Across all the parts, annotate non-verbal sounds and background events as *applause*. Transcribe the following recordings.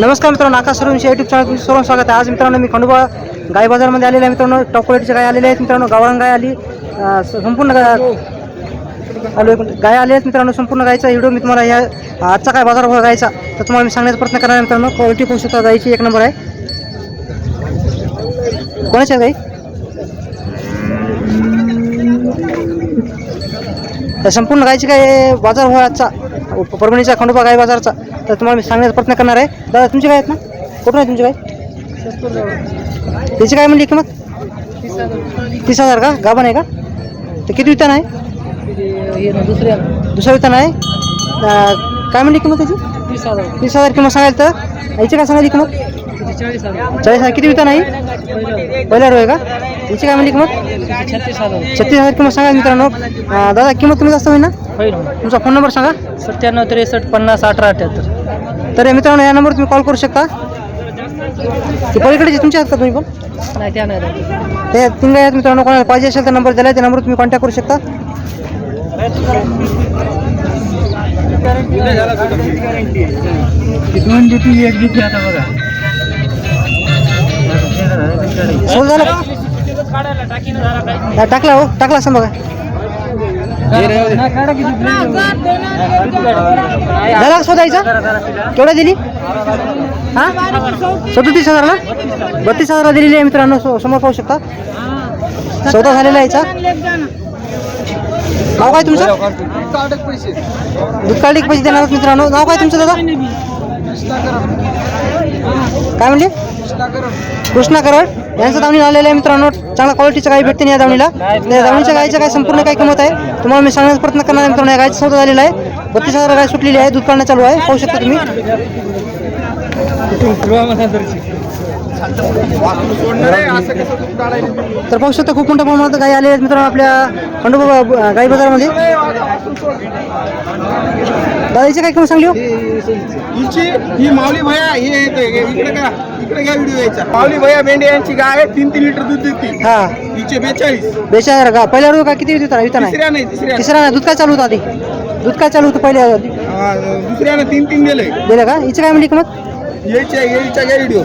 नमस्कार मित्रांनो आकाश सर्वंशी YouTube channel तुमचं सर्व स्वागत आहे. आज मित्रांनो मी खंडोबा गाय बाजारमध्ये आलेले आहे. मित्रांनो टॉप क्वालिटीच्या गाय आलेल्या आहेत. मित्रांनो गावरान गाय आली. संपूर्ण गाय गाय आले आहेत मित्रांनो संपूर्ण गायचा व्हिडिओ मी तुम्हाला या आजचा काय बाजार भाव गायचा? तर तुम्हाला मी सांगण्याचा प्रयत्न करणार आहे मित्रांनो. क्वालिटी पाहू शकता गायची एक नंबर आहे. कोणाच्या गाई? संपूर्ण गायची काय बाजार भाव आजचा? परभणीचा खंडोबा गाय बाजारचा. तर तुम्हाला मी सांगण्याचा प्रयत्न करणार आहे. दादा तुमची काय आहेत ना? कुठून आहे तुमचे काय त्याची काय म्हणली किंमत? तीस हजार का? गाभण आहे का? तर किती वितान आहे? दुसऱ्या दुसरं वितान आहे काय म्हणली किंमत त्याची तीस हजार. तीस हजार किंमत सांगायला तर? याची काय सांगायची किंमत? चाळीस हजार. किती वितान आहे? पहिलं पहिल्या रो आहे का? याची काय म्हणली किंमत? छत्तीस हजार छत्तीस हजार किंमत सांगा मित्रांनो. दादा किंमत कमी जास्त होईल ना तुमचा फोन नंबर सांगा. सत्त्याण्णव त्रेसष्ट पन्नास अठरा अठ्याहत्तर. तर मित्रांनो या नंबरवर तुम्ही कॉल करू शकता. ते पलीकडे तुमच्या आहेत का तुम्ही पण? नाही त्या नाही ते तीन आहेत मित्रांनो कोणाला पाहिजे असेल तर नंबर दिला त्या नंबरवर तुम्ही कॉन्टॅक्ट करू शकता. दोन देती एक देती आता बघा. सोड झालं? का? हा, टाकला हो टाकला असं बघा. झाला का शोधायचा? केवढा दिली? हा? सदोतीस हजारला बत्तीस हजारला दिलेली आहे मित्रांनो सो- समोर पाहू शकता. सौदा झालेला आहे याचा. नाव काय तुमचं? दूध काढले पैसे देणार आहोत मित्रांनो. नाव काय तुमचं दादा? काय म्हणले? कृष्णा करड यांचं दावणी आलेलं आहे मित्रांनो. चांगल्या क्वालिटीचं गाय भेटते ना या दावणीला. या दावणीच्या गायचं काय संपूर्ण काय किंमत आहे. तुम्हाला मी सांगण्याचा प्रयत्न करणार आहे मित्रांनो. या गायचं सौदा झालेला आहे. बत्तीस हजार गाय सुटलेली आहे. दूध काढणं चालू आहे. पाहू शकता तुम्ही. *laughs* तर पाहू शकता खूप मोठ्या प्रमाणात गाय आलेल्या आहेत मित्रांनो आपल्या खंडोबा गाई बाजारामध्ये. दादाची काय किंमत सांगली हो? हिची ही माऊली भैया हे इकडे का इकडे काय व्हिडिओ यायचा. माऊली भैया बेंडे यांची गाय आहे तीन तीन लिटर दूध देते हा. हिचे बेचाळीस. बेचाळीस का? पहिल्या रोज का किती विकता विकता नाही. तिसऱ्या नाही तिसऱ्या तिसरा नाही. दूध काय चालू होतं आधी? दूध काय चालू होतं पहिल्या दुसऱ्यानं तीन तीन दिले. दिलं का? हिची काय म्हणली किंमत? यायच्या यायच्या काय व्हिडिओ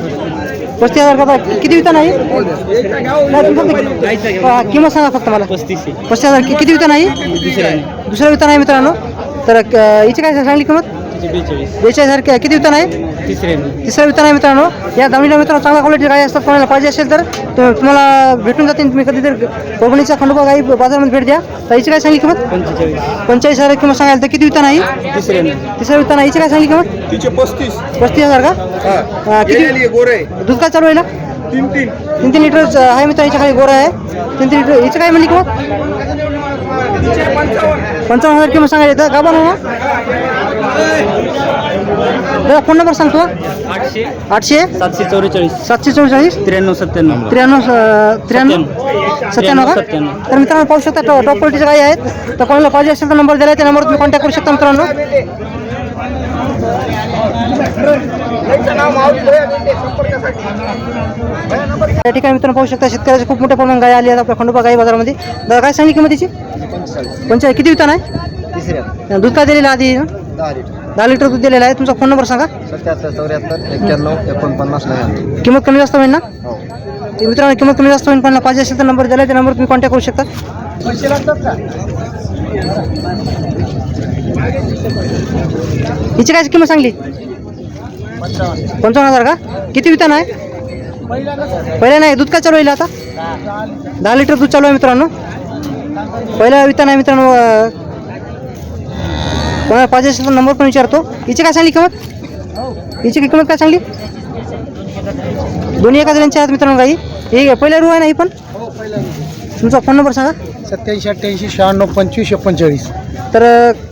पस्तीस हजार का किती विकता नाही नाही, तुम्ही फक्त- किंमत सांगा फक्त मला. पस्तीस पस्तीस हजार कि- किती विकता नाही दुसरा विकता नाही मित्रांनो. तर हिची काय सांगली किंमत? बेचाळीस बेचाळीस कि- किती विकता नाही तिसरे तिसरा विकता नाही मित्रांनो. या दावणीला मित्रांनो चांगल्या क्वालिटी गाय असतात. कोणाला पाहिजे असेल तर तु- तुम्हाला भेटून जातील. तुम्ही कधीतरी कोकणीच्या खंडोबा गाई बाजारामध्ये भेट द्या. तर हिची काय सांगली किंमत? पंचेचाळीस. पंचेचाळीस हजार किंमत सांगायला तर किती विकता नाही तिसरे तिसरा नाही हिची काय सांगली किंमत? तिचे पस्तीस. पस्तीस हजार का? हा. किती? आहे, गोरे. दूध काय चालू आहे ना? तीन तीन. तीन तीन लिटर आहे मित्र हिच्या खाली गोरा आहे. तीन तीन लिटर हिचं काय म्हणली किंमत? पंचावन्न. हजार किंमत सांगायला येतं. गाभा ना दादा फोन नंबर सांगतो आठशे. आठशे? सातशे चौवेचाळीस. सातशे चौवेचाळीस? त्र्याण्णव सत्त्याण्णव. त्र्याण्णव स- त्र्याण्णव? सत्त्याण्णव. का? सत्त्याण्णव. तर मित्रांनो पाहू शकता टॉप टॉप क्वालिटीच्या गाई आहेत. तर कोणाला पाहिजे असेल तर नंबर दिला आहे त्या नंबरवर तुम्ही कॉन्टॅक्ट करू शकता मित्रांनो. या ठिकाणी मित्रांनो पाहू शकता शेतकऱ्याचे खूप मोठ्या प्रमाणात गाय आली आहेत आपल्या खंडोबा गाई बाजारामध्ये. दादा काय सांगली किंमत तिची? पंचाळीस किती वितान आहे? तिसऱ्या. दूध काय दिलेलं आधी? दहा लिटर. दहा लिटर दूध दिलेलं आहे. तुमचा फोन नंबर सांगा. सत्याहत्तर चौऱ्याहत्तर एक्क्याण्णव एकोणपन्नास नव्याण्णव. किंमत कमी जास्त होईल ना? हो. ते मित्रांनो किंमत कमी जास्त होईल पण पाहिजे असेल तर नंबर दिला त्या नंबर तुम्ही कॉन्टॅक्ट करू शकता. पैसे लागतात का? हिची काय किंमत सांगली? पंचावन्न. हजार का? किती वितान आहे? पहिल्या नाही दूध काय चालू आहे आता? दहा लिटर. दूध चालू आहे मित्रांनो. पहिला वितान आहे मित्रांनो अं, कोणाला पाहिजे असेल तर नंबर पण विचारतो. हिची काय सांगली किंमत? हिची किंमत काय सांगली? दोन्ही एका जणांच्या आहेत मित्रांनो काही हे पहिल्या रू आहे ना ही पण? तुमचा फोन नंबर सांगा. सत्याऐंशी अठ्ठ्याऐंशी शहाण्णव पंचवीस एकोणचाळीस. तर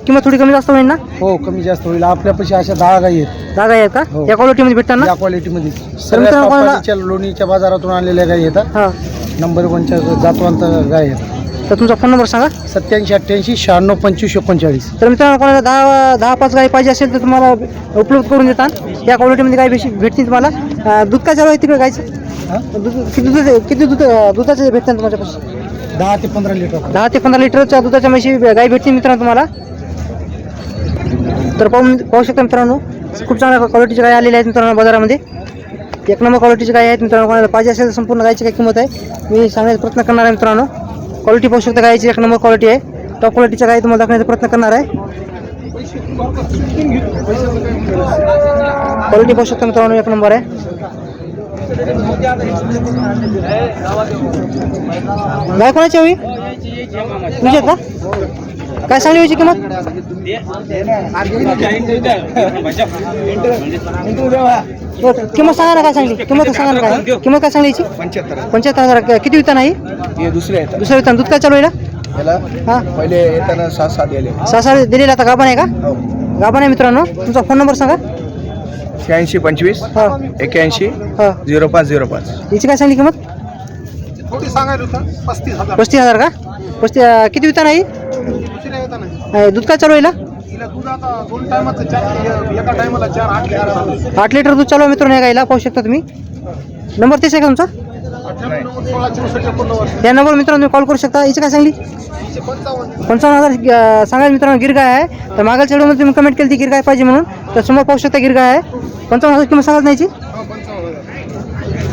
किंमत थोडी कमी जास्त होईल ना? हो कमी जास्त होईल. आपल्यापाशी अशा दहा गाई आहेत. दहा गाय आहेत का? हो. या क्वालिटीमध्ये भेटतात ना? या क्वालिटीमध्ये सगळ्या कोणाला- लोणीच्या बाजारातून आलेल्या गाई येतात हां. नंबर वनच्या जातवंत गाय आहेत. तर तुमचा फोन नंबर सांगा. सत्याऐंशी अठ्ठ्याऐंशी शहाण्णव पंचवीस एकोणचाळीस. तर मित्रांनो कोणाला दहा दहा पाच गाय पाहिजे असेल तर तुम्हाला उपलब्ध करून देतात. या क्वालिटीमध्ये गाय भेशी भेटतील तुम्हाला. दूध काय चालू आहे तिकडे गायचं? दूध किती दूध किती दूध दुधाचे भेटतात तुमच्यापासून दहा ते पंधरा लिटर. दहा ते पंधरा लिटरच्या दुधाच्या म्हशी गाय भेटतील मित्रांनो तुम्हाला. तर पाहून पाहू शकता मित्रांनो खूप चांगल्या क्वालिटीची गाय आलेली आहेत मित्रांनो बाजारामध्ये. एक नंबर क्वालिटीची गाय आहेत मित्रांनो कोणाला पाहिजे असेल तर संपूर्ण गायची काय किंमत आहे. मी सांगण्याचा प्रयत्न करणार आहे मित्रांनो. क्वालिटी पाहू शकता गायची एक नंबर क्वालिटी आहे टॉप क्वालिटीच्या गाय तुम्हाला दाखवण्याचा प्रयत्न करणार आहे क्वालिटी पाहू शकता मित्रांनो एक नंबर आहे गाय कोणाची हवी तुमची आहेत का काय सांगली याची किंमत? हो, किंमत सांगा ना काय सांगली? किंमत सांगा ना काय? किंमत काय सांगली याची? पंच्याहत्तर. हजार. क- किती वितान आहे हे दुसरे आहेत. दुसरं वितान दूध काय चालू आहे हा? पहिले येताना सहा सात गेले सहा दिलेला आता गाभण आहे का? हो. गाभण आहे मित्रांनो. तुमचा फोन नंबर सांगा. शहाऐंशी पंचवीस हा. एक्याऐंशी हा. झिरो पाच झिरो पाच. याची काय सांगली किंमत? पस्तीस हजार. का? पस्तीस अं, किती वितान आहे दुसऱ्या अं, दूध काय चालू आहे ना तिला दूध आता दोन टायमाचं चार एका टायमाला चार आठ लिटर आठ लिटर दूध चालू आहे मित्रांनो या गाईला पाहू शकता तुम्ही. नंबर तेच आहे का तुमचा? सोळा चौसष्ट एकोणनव्वद या नंबर मित्रांनो तुम्ही कॉल करू शकता. याची काय सांगली? पंचावन्न पंचावन्न हजार अं, सांगायला मित्रांनो गिरगाय आहे. तर मागाल व्हिडिओमध्ये तुम्ही कमेंट केली ती गिरगाय पाहिजे म्हणून. तर समोर पाहू शकता गिरगाय आहे. पंचावन्न हजार किंमत सांगत नाही याची.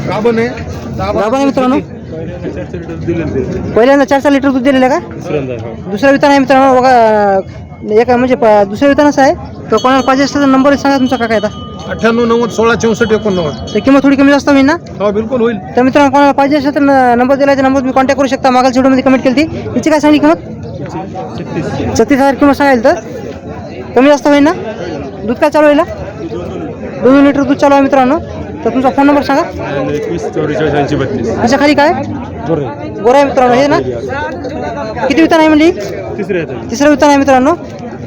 गाभण आहे. गाभण आहे मित्रांनो. पहिल्यांदा चार चार लिटर दूध दिलेलं आहे का दुसऱ्या वितान आहे मित्रांनो बघा एक म्हणजे दुसऱ्या वितानच आहे तर कोणाला पाहिजे असेल तर नंबर सांगा तुमचा काय आता अठ्ठ्याण्णव नव्वद सोळा चौसष्ट एकोणनव्वद. तर किंमत थोडी कमी जास्त होईल ना? हो बिलकुल होईल. तर मित्रांनो कोणाला पाहिजे असेल तर नंबर दिला नंबर तुम्ही कॉन्टॅक्ट करू शकता. मागाल व्हिडिओमध्ये कमेंट केली ती हिची काय सांगली किंमत? छत्तीस हजार किंमत सांगायला तर? कमी जास्त होईल ना? दूध काय चालू होईल ना? दोन लिटर दूध चालू आहे मित्रांनो. तर तुमचा फोन नंबर सांगा. एकवीस चौवेचाळीस ऐंशी बत्तीस. त्याच्याखाली काय? गोरा. आहे मित्रांनो हे ना? किती वितान आहे म्हणली तिसरे येतात तिसरं वितान आहे मित्रांनो.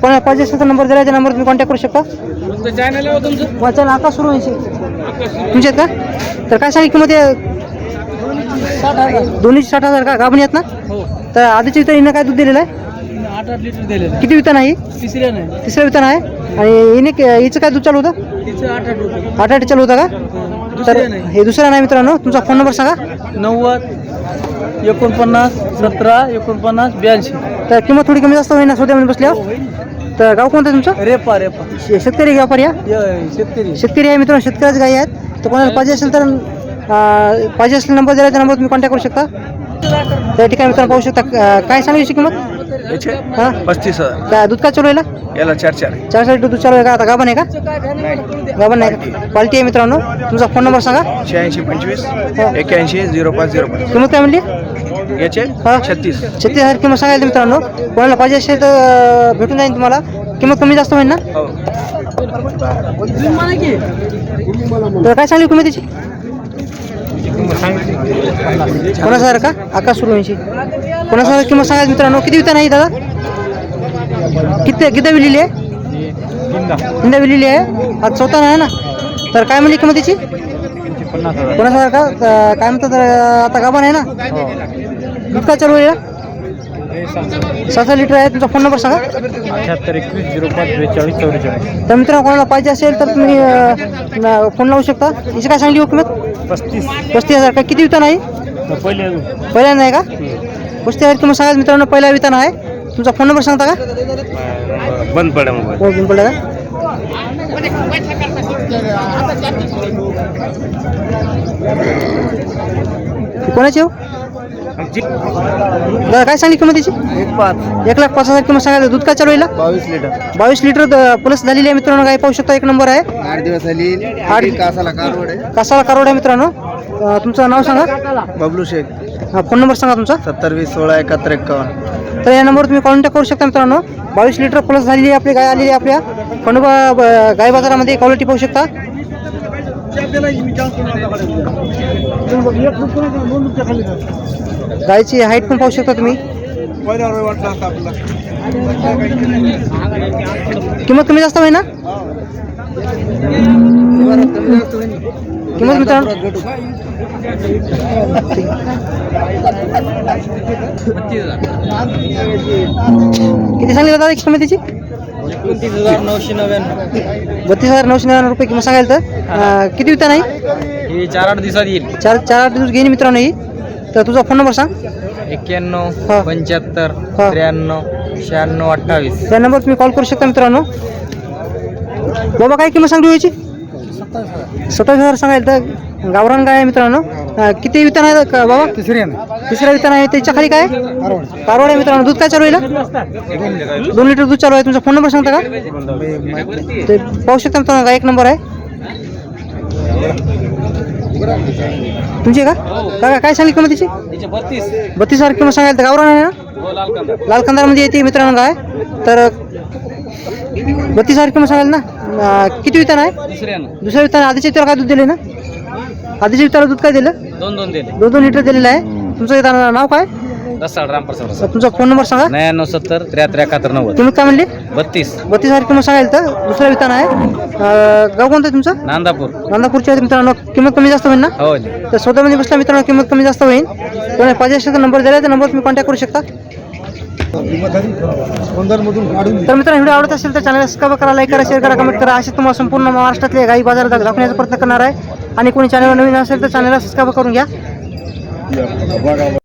कोणाला पाहिजे असेल तर नंबर दिला त्या नंबर तुम्ही कॉन्टॅक्ट करू शकता. माझं चॅनल आता सुरू व्हायची तुमचे आहेत का? तर काय सांगितली किंमत आहे? दोन्ही साठ हजार. का? गाभणी आहेत ना? तर आधीच्या वितान हिनं काय दूध दिलेलं आहे? आठ आठ लिटर दिलेलं किती वितान आहे? तिसऱ्या नाही. तिसरं वितान आहे? आणि हिने हिचं काय दूध चालू होतं? तिचं आठ आठ रुपये. आठ आठ चालू होता का? तर हे दुसरं नाही मित्रांनो. तुमचा फोन नंबर सांगा. नव्वद एकोणपन्नास सतरा एकोणपन्नास ब्याऐंशी. तर किंमत थोडी कमी जास्त होईल ना? सोद्यामध्ये बसल्यावर? तर गाव कोणतं आहे तुमचं? रेपा रेपा. शे- शेतकरी व्यापारी? या य- शेतकरी. शेतकरी आहे मित्रांनो शेतकऱ्याच गाई आहेत. तर कोणाला पाहिजे असेल तर अं, पाहिजे असेल नंबर दिला त्या नंबर तुम्ही कॉन्टॅक्ट करू शकता. त्या ठिकाणी मित्रांनो पाहू शकता. अं, काय सांगायची किंमत? याचे हां पस्तीस हजार. काय दूध का चालू आहे ना याला चार चार चार साईड दूध चालू आहे का? आता गाभण आहे का? गाभण नाही का? क्वालिटी आहे मित्रांनो. तुमचा फोन नंबर सांगा. शहाऐंशी पंचवीस एक्याऐंशी झिरो पाच झिरो पाच. किंमत काय म्हणली? याचे? हा? छत्तीस. छत्तीस हजार किंमत सांगायला मित्रांनो. कोणाला पाहिजे असेल तर भेटून जाईल तुम्हाला. किंमत कमी जास्त होईल ना? हो. तर काय सांगली किंमत त्याची पन्नास हजार का? आकाश सुरू पन्नास हजार किंमत सांगायला मित्रांनो किती विता नाही दादा? किती किती विलेली आहे? हिंदा विलेली आहे? आज चौथा आहे ना? तर काय म्हणली किंमत पन्नास हजार का काय म्हणतात आता गाभण आहे ना? दूध काय चालू आहे सहा लिटर आहे तुमचा फोन नंबर सांगा. अठ्याहत्तर एकवीस झिरो पाच बेचाळीस चौवेचाळीस तर मित्रांनो कोणाला पाहिजे असेल तर तुम्ही फोन लावू शकता. याची काय सांगली हो किंमत? पस्तीस. पस्तीस हजार. का किती विता नाही पहिले पहिल्यांदा आहे का? हजार किंमत सांगा मित्रांनो पहिला वितान आहे. तुमचा फोन नंबर सांगता का? बंद पडा मोबाईल हो बिन पडला का? कोणाची हो? दादा काय सांगली किंमत त्याची एक पाच. एक लाख पाच हजार किंमत सांगायला दूध काय चालू आहे बावीस लिटर. बावीस लिटर प्लस झालेली आहे मित्रांनो गाय पाहू शकता एक नंबर आहे. आठ दिवस झाली. आठ कासाला कारवड आहे कासाला कारोड आहे मित्रांनो. तुमचं नाव सांगा. बबलू शेख. हा, फोन नंबर सांगा तुमचा. सत्तर वीस सोळा एकाहत्तर एक्कावन्न. तर या नंबरवर तुम्ही कॉन्टॅक्ट करू शकता मित्रांनो. बावीस लिटर प्लस झालेली आहे आपली गाय आलेली आहे आपल्या. खंडोबा ब- गाय बाजारामध्ये क्वालिटी पाहू शकता. गायची हाईट पण पाहू शकता तुम्ही. किंमत कमी जास्त होईल ना? किंमत मित्रांनो किती सांगली दादा किंमत त्याची एकोणतीस हजार नऊशे नव्याण्णव. बत्तीस हजार नऊशे नव्याण्णव रुपये किंमत सांगायला तर. किती विता नाही चार आठ दिवसात येईल. चार चार आठ दिवस घेईन मित्रांनो ही. तर तुझा फोन नंबर सांग. एक्क्याण्णव. पंच्याहत्तर. त्र्याण्णव शहाण्णव अठ्ठावीस. त्या नंबर तुम्ही कॉल करू शकता मित्रांनो. बाबा काय किंमत सांगली याची? सत्तावीस हजार सांगायला तर गावरान गाय आहे मित्रांनो. अं, किती वितान आहे का बाबा? तिसरी तिसऱ्या वितान आहे. त्याच्याखाली काय? कारवाड आहे मित्रांनो. दूध काय चालू आहे? दोन लिटर दूध चालू आहे. तुमचा फोन नंबर सांगता का? ते पाहू शकता मित्रांनो गाय एक नंबर आहे. तुमची आहे का? काका काय सांगली किंमत तिची? बत्तीस हजार किंमत सांगायला तर गावरान आहे ना? हो लाल कंदारमध्ये येते मित्रांनो गाय. तर बत्तीस हजार किंमत सांगाल ना? अं, किती वितान आहे? दुसऱ्यानं. दुसऱ्या वितान. आधीच्या विताला काय दूध दिले ना? आधीच्या विताला दूध काय दिलं? दोन दोन दिले. दोन दोन लिटर दिलेलं आहे. तुमचं विधान नाव काय? रसाळ रामप्रसाद तुमचा फोन नंबर सांगा. नव्याण्णव सत्तर त्र्याहत्तर एकाहत्तर नव्वद. किंमत काय म्हणली? बत्तीस. बत्तीस हजार किंमत सांगाल तर दुसऱ्या वितान आहे. अं, गाव कोणतं आहे तुमचं? नांदापूर. नांदापूरच्या मित्रांनो किंमत कमी जास्त होईल ना? हो. तर स्वतःमध्ये बसला मित्रांनो किंमत कमी जास्त होईल. कोणी पाहिजे असेल तर नंबर दिला तर नंबर तुम्ही कॉन्टॅक्ट करू शकता. तर मित्रांनो व्हिडिओ आवडत असेल तर चॅनल सबस्क्राईब करा लाईक करा शेअर करा कमेंट करा. असे तुम्हाला संपूर्ण महाराष्ट्रातले गाई बाजार दाखवण्याचा प्रयत्न करणार आहे. आणि कोणी चॅनलवर नवीन असेल तर चॅनलला सबस्क्राईब करून घ्या.